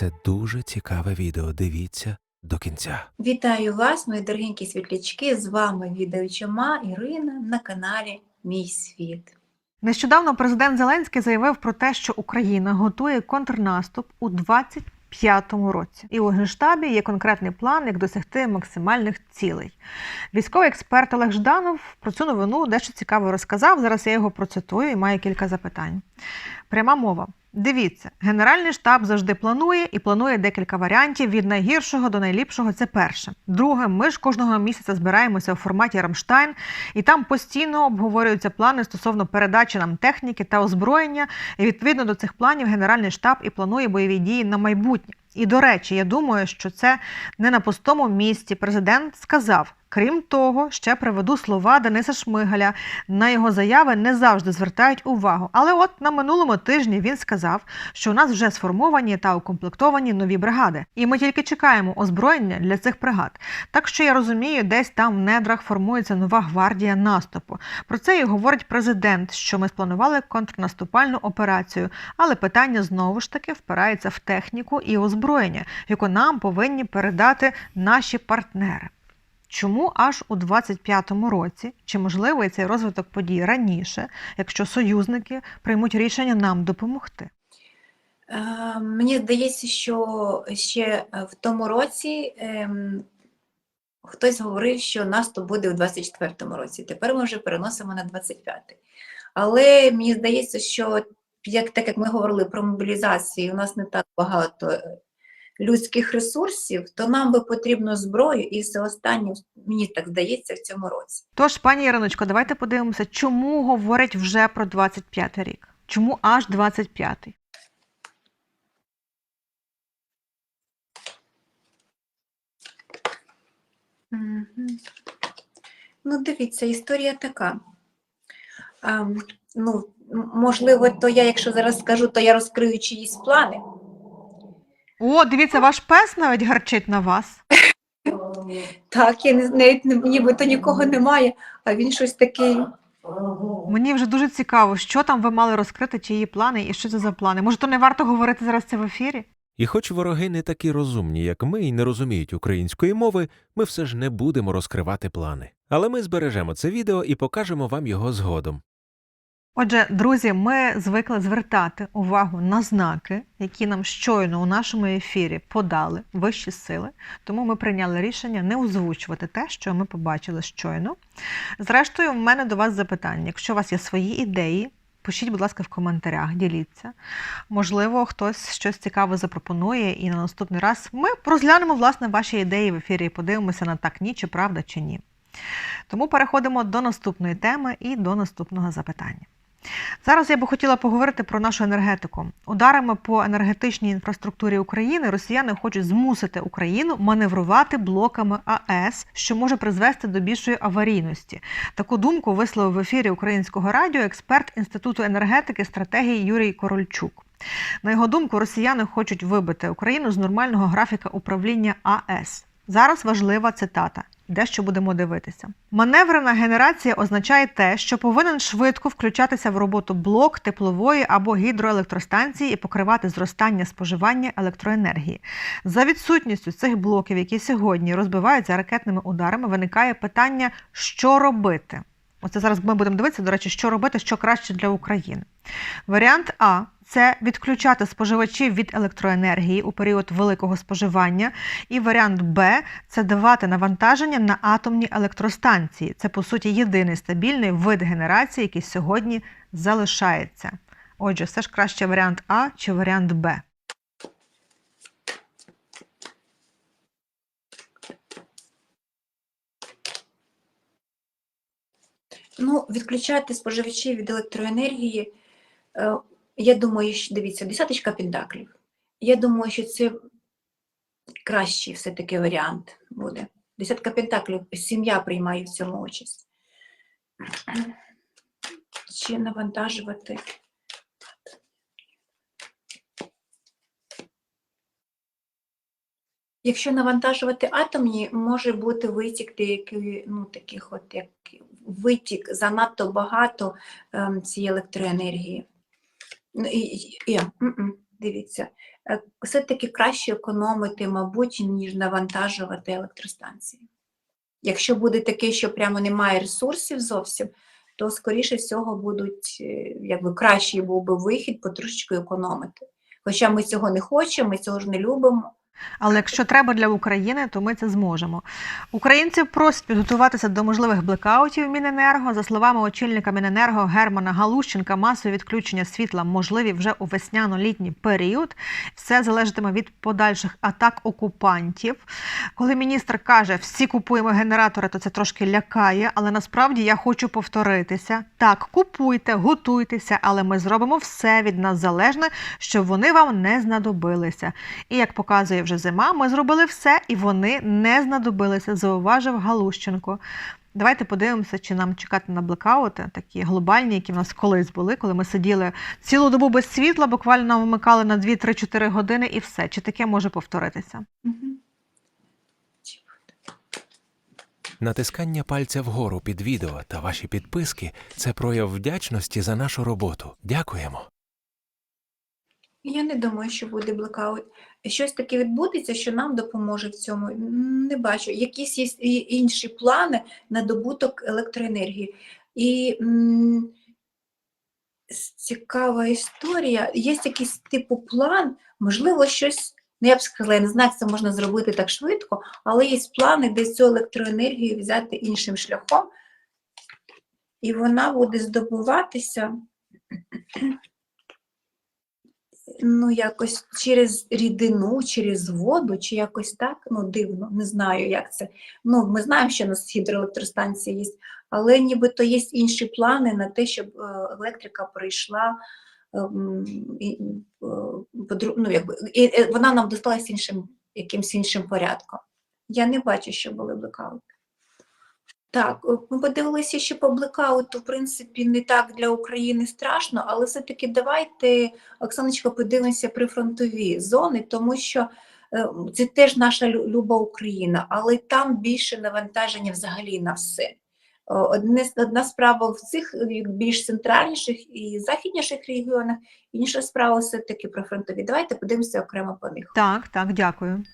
Це дуже цікаве відео. Дивіться до кінця. Вітаю вас, мої дорогенькі світлячки. З вами відеочома Ірина на каналі Мій світ. Нещодавно президент Зеленський заявив про те, що Україна готує контрнаступ у 25-му році, і у генштабі є конкретний план, як досягти максимальних цілей. Військовий експерт Олег Жданов про цю новину дещо цікаво розказав. Зараз я його процитую і маю кілька запитань. Пряма мова. Дивіться, Генеральний штаб завжди планує і планує декілька варіантів від найгіршого до найліпшого. Це перше. Друге, ми ж кожного місяця збираємося у форматі Рамштайн, і там постійно обговорюються плани стосовно передачі нам техніки та озброєння. І відповідно до цих планів Генеральний штаб і планує бойові дії на майбутнє. І до речі, я думаю, що це не на пустому місці. Президент сказав. Крім того, ще приведу слова Дениса Шмигаля. На його заяви не завжди звертають увагу. Але от на минулому тижні він сказав, що у нас вже сформовані та укомплектовані нові бригади, і ми тільки чекаємо озброєння для цих бригад. Так що я розумію, десь там в недрах формується нова гвардія наступу. Про це і говорить президент, що ми спланували контрнаступальну операцію, але питання знову ж таки впирається в техніку і озброєння, яку нам повинні передати наші партнери. Чому аж у 25-му році, чи можливий цей розвиток подій раніше, якщо союзники приймуть рішення нам допомогти? Е, Мені здається, що ще в тому році ем, хтось говорив, що наступ буде у 24-му році. Тепер ми вже переносимо на 25-й. Але мені здається, що як, так як ми говорили про мобілізацію, у нас не так багато е, людських ресурсів, то нам би потрібно зброю і все останнє, мені так здається, в цьому році. Тож, пані Іриночко, давайте подивимося, чому говорять вже про 25-й рік? Чому аж 25-й? Мгм. Ну, дивіться, історія така. А, ну, можливо, то я, якщо зараз скажу, то я розкрию чиїсь плани. О, дивіться, ваш пес навіть гарчить на вас. Так, я не, навіть не, нібито нікого немає, а він щось такий. Мені вже дуже цікаво, що там ви мали розкрити, чиї плани і що це за плани. Може, то не варто говорити зараз це в ефірі? І хоч вороги не такі розумні, як ми, і не розуміють української мови, ми все ж не будемо розкривати плани. Але ми збережемо це відео і покажемо вам його згодом. Отже, друзі, ми звикли звертати увагу на знаки, які нам щойно у нашому ефірі подали вищі сили. Тому ми прийняли рішення не озвучувати те, що ми побачили щойно. Зрештою, в мене до вас запитання. Якщо у вас є свої ідеї, пишіть, будь ласка, в коментарях, діліться. Можливо, хтось щось цікаве запропонує, і на наступний раз ми розглянемо власне ваші ідеї в ефірі і подивимося на так ні, чи правда, чи ні. Тому переходимо до наступної теми і до наступного запитання. Зараз я би хотіла поговорити про нашу енергетику. Ударами по енергетичній інфраструктурі України росіяни хочуть змусити Україну маневрувати блоками АЕС, що може призвести до більшої аварійності. Таку думку висловив в ефірі українського радіо експерт Інституту енергетики стратегії Юрій Корольчук. На його думку, росіяни хочуть вибити Україну з нормального графіка управління АЕС. Зараз важлива цитата. Дещо будемо дивитися. Маневрена генерація означає те, що повинен швидко включатися в роботу блок теплової або гідроелектростанції і покривати зростання споживання електроенергії. За відсутністю цих блоків, які сьогодні розбиваються ракетними ударами, виникає питання, що робити. Оце зараз ми будемо дивитися, до речі, що робити, що краще для України. Варіант А це відключати споживачів від електроенергії у період великого споживання. І варіант Б це давати навантаження на атомні електростанції. Це, по суті, єдиний стабільний вид генерації, який сьогодні залишається. Отже, все ж краще варіант А чи варіант Б. Ну, відключати споживачів від електроенергії, е, я думаю, що дивіться, десяточка пентаклів. Я думаю, що це кращий все-таки варіант буде. Десятка пентаклів, сім'я приймає в цьому участь. Чи навантажувати? Якщо навантажувати атомні, може бути витік деякий, ну, таких от як витік занадто багато ем, цієї електроенергії. Ну, дивіться, е, все-таки краще економити, мабуть, ніж навантажувати електростанції. Якщо буде таке, що прямо немає ресурсів зовсім, то скоріше всього будуть е, якби кращий був би вихід потрошечку економити. Хоча ми цього не хочемо, ми цього ж не любимо. Але якщо треба для України, то ми це зможемо. Українців просять підготуватися до можливих блекаутів Міненерго. За словами очільника Міненерго Германа Галущенка, масові відключення світла можливі вже у весняно-літній період. Все залежатиме від подальших атак окупантів. Коли міністр каже, всі купуємо генератори, то це трошки лякає. Але насправді я хочу повторитися: так, купуйте, готуйтеся, але ми зробимо все від нас залежне, щоб вони вам не знадобилися. І як показує вже зима, ми зробили все, і вони не знадобилися, зауважив Галущенко. Давайте подивимося, чи нам чекати на блекаути, такі глобальні, які в нас колись були, коли ми сиділи цілу добу без світла, буквально вмикали на 2-3-4 години і все. Чи таке може повторитися? Натискання пальця вгору під відео та ваші підписки це прояв вдячності за нашу роботу. Дякуємо. Я не думаю, що буде блекаут. Щось таке відбудеться, що нам допоможе в цьому. Не бачу. Якісь є інші плани на добуток електроенергії. І м, цікава історія. Є якийсь типу план, можливо, щось. Ну, я б сказала, я не знаю, як це можна зробити так швидко, але є плани, де цю електроенергію взяти іншим шляхом, і вона буде здобуватися ну, якось через рідину, через воду, чи якось так, ну, дивно, не знаю, як це. Ну, ми знаємо, що у нас гідроелектростанція є, але нібито є інші плани на те, щоб е, електрика прийшла, ем, е, ну, якби, і, вона нам досталась іншим, якимсь іншим порядком. Я не бачу, що були блекаути. Так, ми подивилися, що по блекауту, в принципі, не так для України страшно, але все-таки давайте, Оксаночка, подивимося прифронтові зони, тому що е, це теж наша люба Україна, але там більше навантаження взагалі на все. Одне, одна справа в цих е, більш центральніших і західніших регіонах, інша справа все-таки прифронтові. Давайте подивимося окремо по них. Так, так, дякую.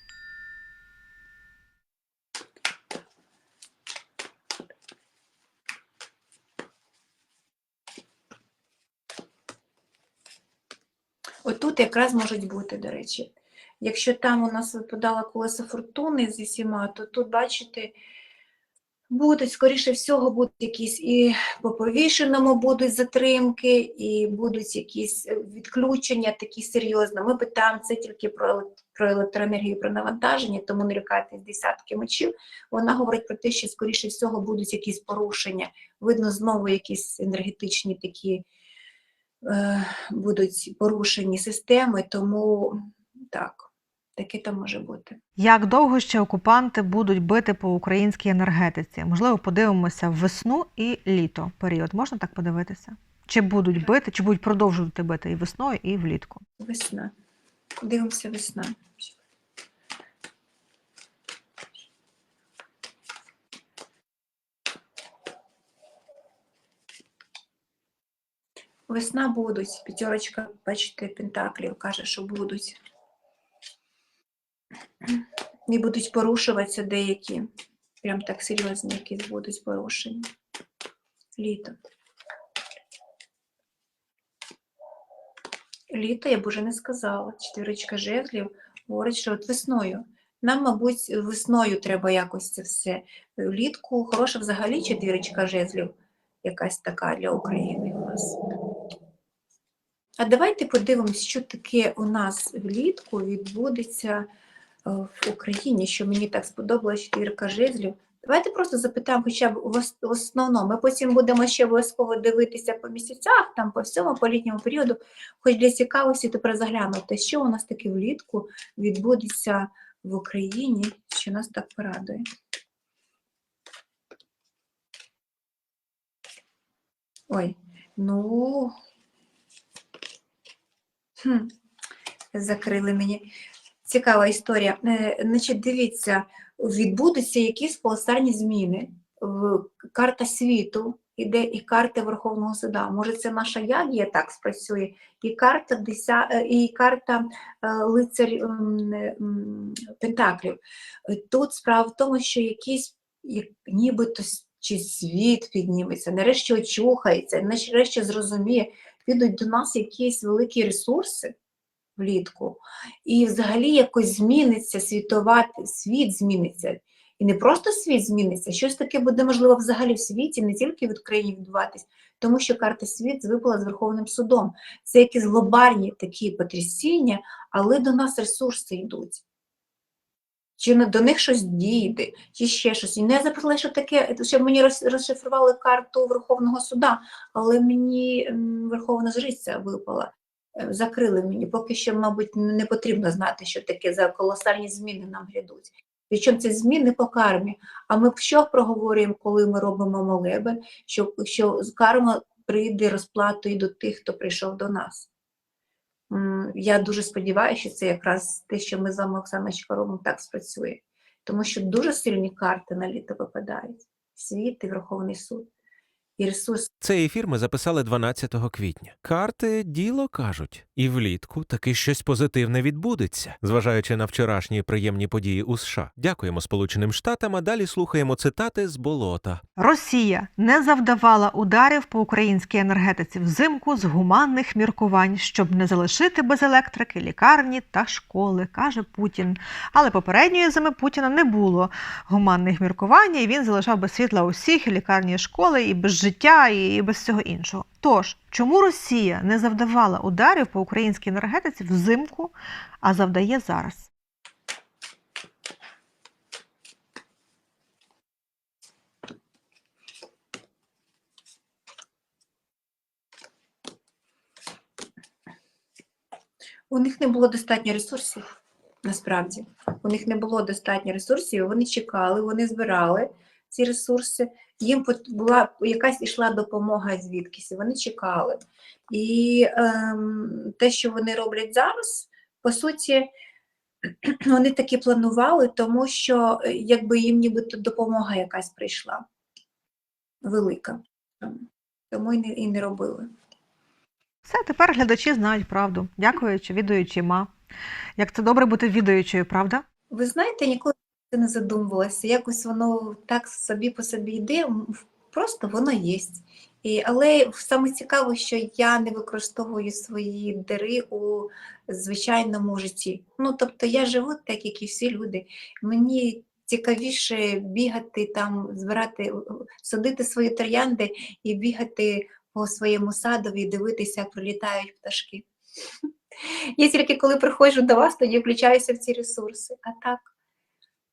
Отут якраз можуть бути, до речі. Якщо там у нас випадало колесо фортуни зі всіма, то тут, бачите, будуть, скоріше всього, будуть якісь і по повішеному будуть затримки, і будуть якісь е, відключення такі серйозні. Ми питаємо це тільки про, про електроенергію, про навантаження, тому не лякайтесь десятки мочів. Вона говорить про те, що, скоріше всього, будуть якісь порушення. Видно, знову якісь енергетичні такі будуть порушені системи, тому так, таке там може бути. Як довго ще окупанти будуть бити по українській енергетиці? Можливо, подивимося в весну і літо період. Можна так подивитися? Чи будуть бити, чи будуть продовжувати бити і весною, і влітку? Весна. Дивимося весна. Весна будуть. П'ятерочка, бачите, пентаклів каже, що будуть. І будуть порушуватися деякі. Прям так серйозні якісь будуть порушення. Літо. Літо я б уже не сказала. Четвірочка жезлів говорить, що от весною. Нам, мабуть, весною треба якось це все. Влітку хороша взагалі четвірочка жезлів, якась така для України у нас. А давайте подивимось, що таке у нас влітку відбудеться е, в Україні, що мені так сподобалась четвірка жезлів. Давайте просто запитаємо хоча б в основному. Ми потім будемо ще обов'язково дивитися по місяцях, там по всьому, по літньому періоду, хоч для цікавості тепер заглянути, що у нас таке влітку відбудеться в Україні, що нас так порадує. Ой, ну. Хм, закрили мені. Цікава історія. Е, Значить, дивіться, відбудуться якісь колосальні зміни. В- Карта світу іде і карта Верховного Суда. Може, це наша ягія так спрацює, і карта деся... е, і карта е, лицар м, е, Пентаклів. Тут справа в тому, що якийсь як, нібито чи світ підніметься, нарешті очухається, нарешті зрозуміє, підуть до нас якісь великі ресурси влітку, і взагалі якось зміниться світова, світ зміниться. І не просто світ зміниться, щось таке буде можливо взагалі в світі, не тільки в Україні відбуватись, тому що карта світ випала з Верховним судом. Це якісь глобальні такі потрясіння, але до нас ресурси йдуть. Чи до них щось дійде, чи ще щось. І не запитала, що таке, щоб мені розшифрували карту Верховного суда, але мені Верховна Жриця випала. Е, Закрили мені. Поки що, мабуть, не потрібно знати, що таке за колосальні зміни нам грядуть. Причому це зміни по кармі. А ми що проговорюємо, коли ми робимо молебен, що, що карма прийде розплатою до тих, хто прийшов до нас. Я дуже сподіваюся, що це якраз те, що ми з вами, Оксана робимо, так спрацює. Тому що дуже сильні карти на літо випадають. Світ і Верховний суд. І ресурс Цей ефір ми записали 12 квітня. Карти діло кажуть, і влітку таки щось позитивне відбудеться, зважаючи на вчорашні приємні події у США. Дякуємо Сполученим Штатам. А далі слухаємо цитати з болота. Росія не завдавала ударів по українській енергетиці взимку з гуманних міркувань, щоб не залишити без електрики лікарні та школи, каже Путін. Але попередньої зими Путіна не було гуманних міркувань, і він залишав без світла усіх і лікарні, і школи, і без життя, і без всього іншого. Тож, чому Росія не завдавала ударів по українській енергетиці взимку, а завдає зараз? У них не було достатньо ресурсів, насправді. У них не було достатньо ресурсів, вони чекали, вони збирали ці ресурси. Їм була якась ішла допомога звідкись, вони чекали. І ем, те, що вони роблять зараз, по суті, вони таки планували, тому що е, якби їм нібито допомога якась прийшла велика. Тому і не, і не робили. Все, тепер глядачі знають правду, дякуючи відуючима. Як це добре бути відуючою, правда? Ви знаєте, ніколи це не задумувалася. Якось воно так собі по собі йде, просто воно є. І, але саме цікаво, що я не використовую свої дари у звичайному житті. Ну, тобто я живу так, як і всі люди. Мені цікавіше бігати там, збирати, садити свої троянди і бігати по своєму садові і дивитися, як прилітають пташки. Я тільки коли приходжу до вас, тоді включаюся в ці ресурси. А так,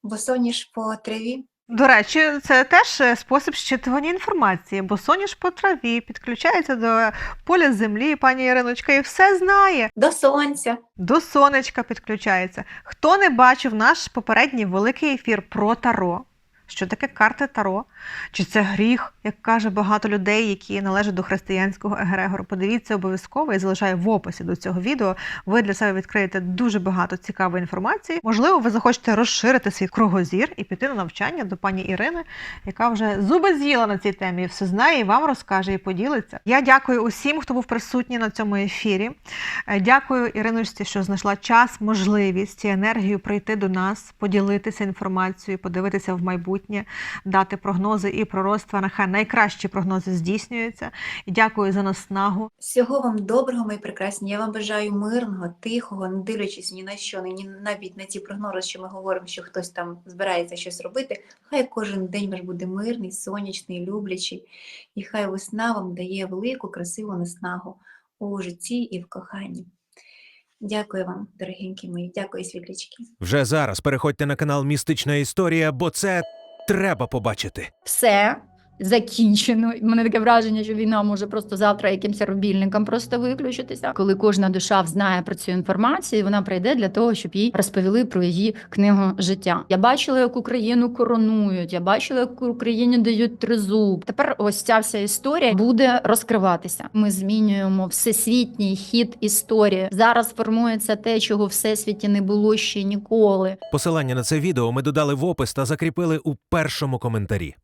бо соняш по траві. До речі, це теж е, спосіб щитування інформації, бо соняш по траві підключається до поля землі, пані Іриночка, і все знає. До сонця. До сонечка підключається. Хто не бачив наш попередній великий ефір про таро? Що таке карти Таро? Чи це гріх, як каже багато людей, які належать до християнського егрегору? Подивіться обов'язково, я залишаю в описі до цього відео. Ви для себе відкриєте дуже багато цікавої інформації. Можливо, ви захочете розширити свій кругозір і піти на навчання до пані Ірини, яка вже зуби з'їла на цій темі, і все знає і вам розкаже і поділиться. Я дякую усім, хто був присутній на цьому ефірі. Е, Дякую Іриночці, що знайшла час, можливість і енергію прийти до нас, поділитися інформацією, подивитися в майбутнє, дати прогнози і пророцтва. Нехай найкращі прогнози здійснюються. І дякую за наснагу. Всього вам доброго, мої прекрасні. Я вам бажаю мирного, тихого, не дивлячись ні на що, ні навіть на ті прогнози, що ми говоримо, що хтось там збирається щось робити. Хай кожен день ваш буде мирний, сонячний, люблячий, і хай весна вам дає велику, красиву наснагу у житті і в коханні. Дякую вам, дорогенькі мої, дякую, світлячки. Вже зараз переходьте на канал Містична Історія, бо це треба побачити. все закінчено. У мене таке враження, що війна може просто завтра якимось рубільником просто виключитися. Коли кожна душа знає про цю інформацію, вона прийде для того, щоб їй розповіли про її книгу життя. Я бачила, як Україну коронують. Я бачила, як Україні дають тризуб. Тепер ось ця вся історія буде розкриватися. Ми змінюємо всесвітній хід історії. Зараз формується те, чого всесвіті не було ще ніколи. Посилання на це відео ми додали в опис та закріпили у першому коментарі.